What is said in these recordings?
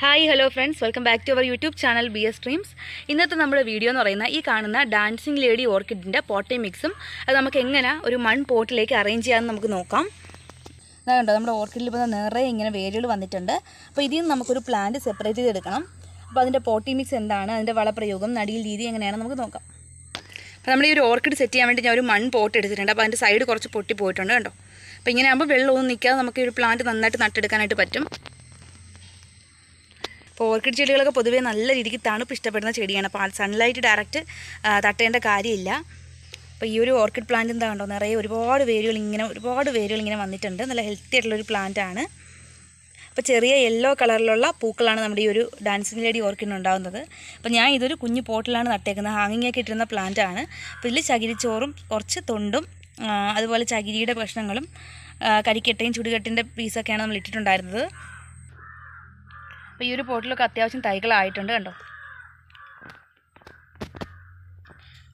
Hi hello friends welcome back to our YouTube channel B S dreams ഇന്നത്തെ നമ്മുടെ video എന്ന് പറയുന്ന ഈ കാണുന്ന ഡാൻസിങ് ലേഡി ഓർക്കിഡിന്റെ പോട്ടി മിക്സും അത് നമുക്ക് എങ്ങനെ ഒരു മൺ പോട്ടിലേക്ക് അറേഞ്ച് ചെയ്യാമെന്ന് നമുക്ക് നോക്കാം. അതുകൊണ്ട് കണ്ടോ നമ്മുടെ ഓർക്കിഡിൽ ഇപ്പോൾ നിറയെ ഇങ്ങനെ വേരുകൾ വന്നിട്ടുണ്ട്. അപ്പോൾ ഇതിൽ നിന്ന് നമുക്കൊരു പ്ലാന്റ് സെപ്പറേറ്റ് ചെയ്തെടുക്കണം. അപ്പോൾ അതിന്റെ പോട്ടി മിക്സ് എന്താണ് അതിന്റെ വളപ്രയോഗം നടിയിൽ രീതി എങ്ങനെയാണ് നമുക്ക് നോക്കാം. അപ്പോൾ നമ്മൾ ഈ ഒരു ഓർക്കിഡ് സെറ്റ് ചെയ്യാൻ വേണ്ടി ഞാൻ ഒരു മൺ പോട്ട് എടുത്തിട്ടുണ്ട്. അപ്പോൾ അതിന്റെ സൈഡ് കുറച്ച് പൊട്ടി പോയിട്ടുണ്ട് കണ്ടോ. അപ്പോൾ ഇങ്ങനെ ആകുമ്പോൾ വെള്ളമൊന്നും നിൽക്കാതെ നമുക്ക് ഈ ഒരു പ്ലാന്റ് നന്നായിട്ട് നട്ടെടുക്കാനായിട്ട് പറ്റും. അപ്പോൾ ഓർക്കിഡ് ചെടികളൊക്കെ പൊതുവേ നല്ല രീതിക്ക് തണുപ്പ് ഇഷ്ടപ്പെടുന്ന ചെടിയാണ്. അപ്പോൾ സൺലൈറ്റ് ഡയറക്റ്റ് തട്ടേണ്ട കാര്യമില്ല. അപ്പോൾ ഈ ഒരു ഓർക്കിഡ് പ്ലാന്റ് എന്താ കണ്ടോ? നിറയെ ഒരുപാട് വേരുകൾ ഇങ്ങനെ ഒരുപാട് വേരുകൾ ഇങ്ങനെ വന്നിട്ടുണ്ട്. നല്ല ഹെൽത്തി ആയിട്ടുള്ളൊരു പ്ലാന്റ് ആണ്. അപ്പോൾ ചെറിയ യെല്ലോ കളറിലുള്ള പൂക്കളാണ് നമ്മുടെ ഈ ഒരു ഡാൻസിങ് ലേഡി ഓർക്കിഡിന് ഉണ്ടാകുന്നത് അപ്പോൾ ഞാൻ ഇതൊരു കുഞ്ഞു പോട്ടിലാണ് നട്ടേക്കുന്നത്. ഹാങ്ങിങ് ഒക്കെ ഇട്ടിരുന്ന പ്ലാന്റ് ആണ്. അപ്പോൾ ഇതിൽ ചകിരിച്ചോറും കുറച്ച് തൊണ്ടും അതുപോലെ ചകിരിയുടെ ഭക്ഷണങ്ങളും കരിക്കെട്ടയും ചുടുകെട്ടിന്റെ പീസൊക്കെയാണ് നമ്മൾ ഇട്ടിട്ടുണ്ടായിരുന്നത്. അപ്പോൾ ഈ ഒരു പോട്ടിലൊക്കെ അത്യാവശ്യം തൈകളായിട്ടുണ്ട് കണ്ടോ?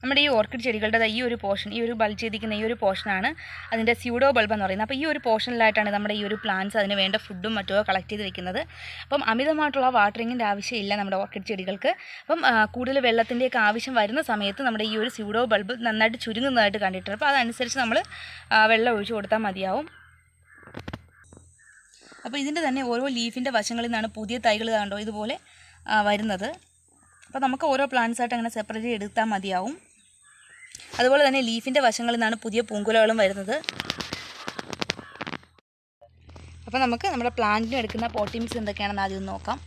നമ്മുടെ ഈ ഓർക്കിഡ് ചെടികളുടെ ഈ ഒരു പോർഷൻ ഈ ഒരു ബൾബ് ചെയ്തിരിക്കുന്ന ഈ ഒരു പോർഷനാണ് അതിന്റെ സ്യൂഡോ ബൾബ് എന്ന് പറയുന്നത്. അപ്പോൾ ഈ ഒരു പോർഷനിലായിട്ടാണ് നമ്മുടെ ഈ ഒരു പ്ലാന്റ്സ് അതിന് വേണ്ട ഫുഡും മറ്റോ കളക്ട് ചെയ്ത് വെക്കുന്നത്. അപ്പം അമിതമായിട്ടുള്ള വാട്ടറിങ്ങിന്റെ ആവശ്യമില്ല നമ്മുടെ ഓർക്കിഡ് ചെടികൾക്ക്. അപ്പം കൂടുതൽ വെള്ളത്തിന്റെയൊക്കെ ആവശ്യം വരുന്ന സമയത്ത് നമ്മുടെ ഈ ഒരു സ്യൂഡോ ബൾബ് നന്നായിട്ട് ചുരുങ്ങുന്നതായിട്ട് കണ്ടിട്ടുണ്ട്. അപ്പോൾ അതനുസരിച്ച് നമ്മൾ വെള്ളം ഒഴിച്ചു കൊടുത്താൽ മതിയാവും. അപ്പോൾ ഇതിന്റെ തന്നെ ഓരോ ലീഫിന്റെ വശങ്ങളിൽ നിന്നാണ് പുതിയ തൈകൾ കണ്ടോ ഇതുപോലെ വരുന്നത്. അപ്പോൾ നമുക്ക് ഓരോ പ്ലാന്റ്സ് ആയിട്ട് അങ്ങനെ സെപ്പറേറ്റ് എടുത്താൽ മതിയാവും. അതുപോലെ തന്നെ ലീഫിന്റെ വശങ്ങളിൽ നിന്നാണ് പുതിയ പൂങ്കുലകളും വരുന്നത്. അപ്പോൾ നമുക്ക് നമ്മുടെ പ്ലാന്റിന് എടുക്കുന്ന പോട്ടി എന്തൊക്കെയാണെന്ന് ആദ്യം നോക്കാം.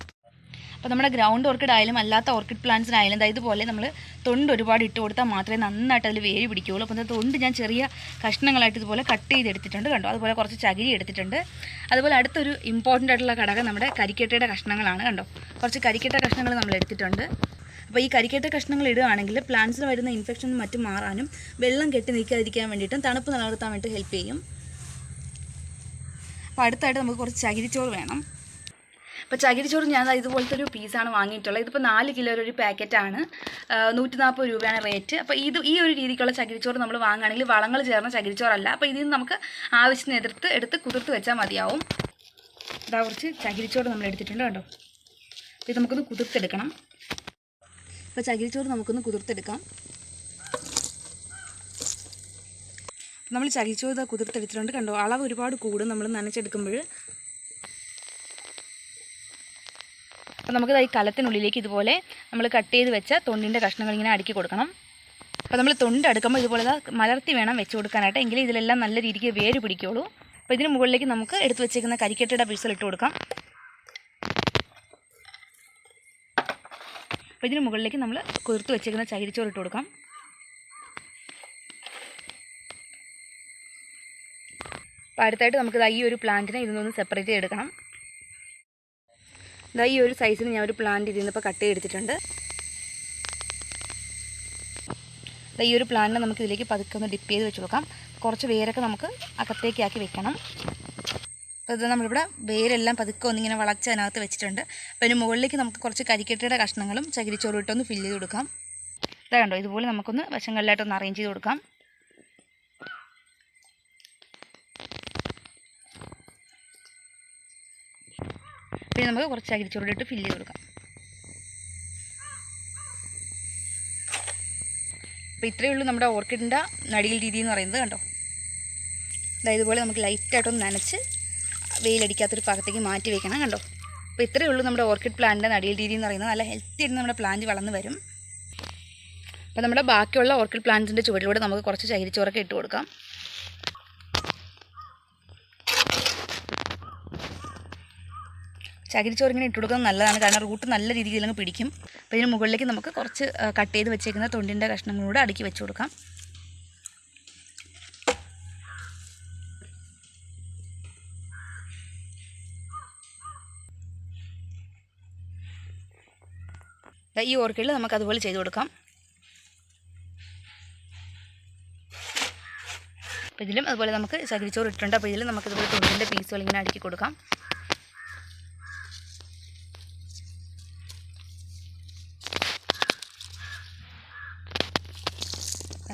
അപ്പോൾ നമ്മുടെ ഗ്രൗണ്ട് ഓർക്കിഡ് ആയാലും അല്ലാത്ത ഓർക്കിഡ് പ്ലാന്റ്സിനായാലും ഇതുപോലെ നമ്മൾ തൊണ്ട് ഒരുപാട് ഇട്ട് കൊടുത്താൽ മാത്രമേ നന്നായിട്ട് അതിൽ വേര് പിടിക്കുകയുള്ളൂ. അപ്പോൾ തൊണ്ട് ഞാൻ ചെറിയ കഷ്ണങ്ങളായിട്ട് ഇതുപോലെ കട്ട് ചെയ്ത് ചെയ്തെടുത്തിട്ടുണ്ട് കണ്ടോ? അതുപോലെ കുറച്ച് ചകിരി എടുത്തിട്ടുണ്ട്. അതുപോലെ അടുത്തൊരു ഇമ്പോർട്ടന്റ് ആയിട്ടുള്ള ഘടകം നമ്മുടെ കരിക്കട്ടയുടെ കഷ്ണങ്ങളാണ് കണ്ടോ? കുറച്ച് കരിക്കട്ട കഷ്ണങ്ങൾ നമ്മൾ എടുത്തിട്ടുണ്ട്. അപ്പോൾ ഈ കരിക്കേറ്റ കഷ്ണങ്ങൾ ഇടുകയാണെങ്കിൽ പ്ലാന്റ്സിന് വരുന്ന ഇൻഫെക്ഷനും മറ്റും മാറാനും വെള്ളം കെട്ടി നിൽക്കാതിരിക്കാൻ വേണ്ടിയിട്ടും തണുപ്പ് നിലനിർത്താൻ വേണ്ടിയിട്ട് ഹെൽപ്പ് ചെയ്യും. അപ്പോൾ അടുത്തായിട്ട് നമുക്ക് കുറച്ച് ചകിരിച്ചോറ് വേണം. അപ്പോൾ ചകിരിച്ചോറ് ഞാൻ ഇതുപോലത്തെ ഒരു പീസാണ് വാങ്ങിയിട്ടുള്ളത്. ഇതിപ്പോൾ നാല് കിലോ ഒരു പാക്കറ്റാണ്. നൂറ്റി നാൽപ്പത് രൂപയാണ് റേറ്റ്. അപ്പോൾ ഇത് ഈ ഒരു രീതിക്കുള്ള ചകിരിച്ചോറ് നമ്മൾ വാങ്ങുകയാണെങ്കിൽ വളങ്ങൾ ചേർന്ന ചകിരിച്ചോറല്ല അപ്പോൾ ഇതിൽ നിന്ന് നമുക്ക് ആവശ്യത്തിന് എതിർത്ത് എടുത്ത് കുതിർത്ത് വെച്ചാൽ മതിയാവും. ഇതാ കുറച്ച് ചകിരിച്ചോറ് നമ്മൾ എടുത്തിട്ടുണ്ട് കേട്ടോ അപ്പോൾ ഇത് നമുക്കൊന്ന് കുതിർത്തെടുക്കണം. അപ്പോൾ ചകിരിച്ചോറ് നമുക്കൊന്ന് കുതിർത്തെടുക്കാം. നമ്മൾ ചകിരിച്ചോറ് കുതിർത്തെടുത്തിട്ടുണ്ട് കണ്ടോ? അളവ് ഒരുപാട് കൂടും നമ്മൾ നനച്ചെടുക്കുമ്പോൾ. അപ്പോൾ നമുക്ക് ഈ കലത്തിനുള്ളിലേക്ക് ഇതുപോലെ നമ്മൾ കട്ട് ചെയ്ത് വെച്ച തൊണ്ടിന്റെ കഷ്ണങ്ങൾ ഇങ്ങനെ അടുക്കി കൊടുക്കണം. അപ്പോൾ നമ്മൾ തൊണ്ട് അടുക്കുമ്പോൾ ഇതുപോലെ മലർത്തി വേണം വെച്ച് കൊടുക്കാനായിട്ട്. എങ്കിലും ഇതിലെല്ലാം നല്ല രീതിക്ക് വേര് പിടിക്കുള്ളൂ. അപ്പോൾ ഇതിന് മുകളിലേക്ക് നമുക്ക് എടുത്തു വെച്ചേക്കുന്ന കരിക്കട്ടയുടെ പീസുകൾ ഇട്ട് കൊടുക്കാം. അപ്പോൾ ഇതിന് മുകളിലേക്ക് നമ്മൾ കുതിർത്ത് വെച്ചേക്കുന്ന ചകിരിച്ചോറ് ഇട്ട് കൊടുക്കാം. അപ്പോൾ അടുത്തായിട്ട് നമുക്ക് ദാ ഈ ഒരു പ്ലാന്റിനെ ഇതിൽ നിന്ന് സെപ്പറേറ്റ് ചെയ്തെടുക്കണം. ഇതാ ഈ ഒരു സൈസിന് ഞാൻ ഒരു പ്ലാന്റ് ഇതിൽ നിന്നിപ്പോൾ കട്ട് ചെയ്തെടുത്തിട്ടുണ്ട്. ഈ ഒരു പ്ലാന്റിനെ നമുക്ക് ഇതിലേക്ക് പതുക്കെ ഒന്ന് ഡിപ്പ് ചെയ്ത് വെച്ച് കൊടുക്കാം. കുറച്ച് വേരൊക്കെ നമുക്ക് അകത്തേക്ക് ആക്കി വെക്കണം. അപ്പോൾ ഇത് നമ്മളിവിടെ വേരെല്ലാം പതുക്കെ ഒന്നിങ്ങനെ വളച്ച് അതിനകത്ത് വെച്ചിട്ടുണ്ട്. അപ്പോൾ അതിന് മുകളിലേക്ക് നമുക്ക് കുറച്ച് കരിക്കട്ടയുടെ കഷ്ണങ്ങളും ചകിരിച്ചോറും ഇട്ടൊന്ന് ഫില്ല് ചെയ്ത് കൊടുക്കാം. ഇതാ കണ്ടോ ഇതുപോലെ നമുക്കൊന്ന് വശങ്ങളിലായിട്ടൊന്ന് അറേഞ്ച് ചെയ്ത് കൊടുക്കാം. പിന്നെ നമുക്ക് കുറച്ച് അരിച്ചോറിട്ട് ഫില്ല് ചെയ്ത് കൊടുക്കാം. അപ്പോൾ ഇത്രയേ ഉള്ളൂ നമ്മുടെ ഓർക്കിഡിന്റെ നടിയിൽ രീതി എന്ന് പറയുന്നത് കണ്ടോ? അതായത് ഇതുപോലെ നമുക്ക് ലൈറ്റായിട്ടൊന്ന് നനച്ച് വെയിലടിക്കാത്തൊരു ഭാഗത്തേക്ക് മാറ്റി വെക്കണം കണ്ടോ? അപ്പോൾ ഇത്രയേ ഉള്ളൂ നമ്മുടെ ഓർക്കിഡ് പ്ലാന്റിന്റെ നടിയിൽ രീതി എന്ന് പറയുന്നത്. നല്ല ഹെൽത്തി ആയിട്ട് നമ്മുടെ പ്ലാന്റ് വളർന്ന് വരും. അപ്പോൾ നമ്മുടെ ബാക്കിയുള്ള ഓർക്കിഡ് പ്ലാന്റ്സിന്റെ ചുവടിലൂടെ നമുക്ക് കുറച്ച് ചകിരിച്ചോറൊക്കെ ഇട്ട് കൊടുക്കാം. ചകിരിച്ചോറ് ഇങ്ങനെ ഇട്ട് കൊടുക്കുന്നത് നല്ലതാണ്. കാരണം റൂട്ട് നല്ല രീതിയിൽ അങ്ങ് പിടിക്കും. അപ്പോൾ ഇതിന് മുകളിലേക്ക് നമുക്ക് കുറച്ച് കട്ട് ചെയ്ത് വെച്ചേക്കുന്ന തൊണ്ടിന്റെ കഷ്ണങ്ങളൂടെ അടുക്കി വെച്ച് കൊടുക്കാം ഈ ഓർക്കിഡിൽ നമുക്ക് അതുപോലെ ചെയ്ത് കൊടുക്കാം. അപ്പോൾ ഇതിലും അതുപോലെ നമുക്ക് ചകിരിച്ചോറ് ഇട്ടിട്ടുണ്ട്. അപ്പോൾ ഇതിൽ നമുക്ക് ഇതുപോലെ തൊണ്ടിന്റെ പീസുകൾ ഇങ്ങനെ അടുക്കി കൊടുക്കാം.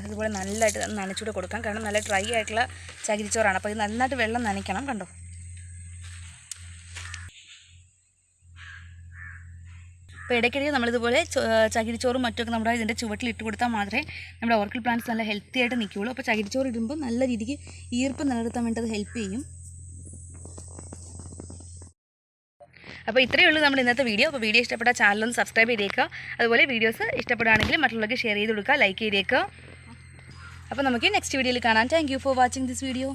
അതുപോലെ നല്ലതായിട്ട് നനച്ചുകൂടെ കൊടുക്കാം. കാരണം നല്ല ഡ്രൈ ആയിട്ടുള്ള ചകിരിച്ചോറാണ്. അപ്പോൾ ഇത് നന്നായിട്ട് വെള്ളം നനയ്ക്കണം കണ്ടോ? അപ്പോൾ ഇടയ്ക്കിടയ്ക്ക് നമ്മളിതുപോലെ ചകിരിച്ചോറും മറ്റൊക്കെ നമ്മുടെ ഇതിന്റെ ചുവട്ടിൽ ഇട്ട് കൊടുത്താൽ മാത്രമേ നമ്മുടെ ഓർക്കിഡ് പ്ലാന്റ്സ് നല്ല ഹെൽത്തി ആയിട്ട് നിൽക്കുകയുള്ളൂ. അപ്പോൾ ചകിരിച്ചോറ് ഇടുമ്പോൾ നല്ല രീതിക്ക് ഈർപ്പം നിലനിർത്താൻ വേണ്ടി അത് ഹെൽപ്പ് ചെയ്യും. അപ്പോൾ ഇത്രയേ ഉള്ളൂ നമ്മൾ ഇന്നത്തെ വീഡിയോ. അപ്പോൾ വീഡിയോ ഇഷ്ടപ്പെട്ട ചാനലൊന്ന് സബ്സ്ക്രൈബ് ചെയ്തേക്കുക. അതുപോലെ വീഡിയോസ് ഇഷ്ടപ്പെടുകയാണെങ്കിൽ മറ്റുള്ളവർക്ക് ഷെയർ ചെയ്ത് കൊടുക്കുക ലൈക്ക് ചെയ്തേക്കുക. അപ്പോൾ നമുക്ക് നെക്സ്റ്റ് വീഡിയോയിൽ കാണാം. Thank for watching this video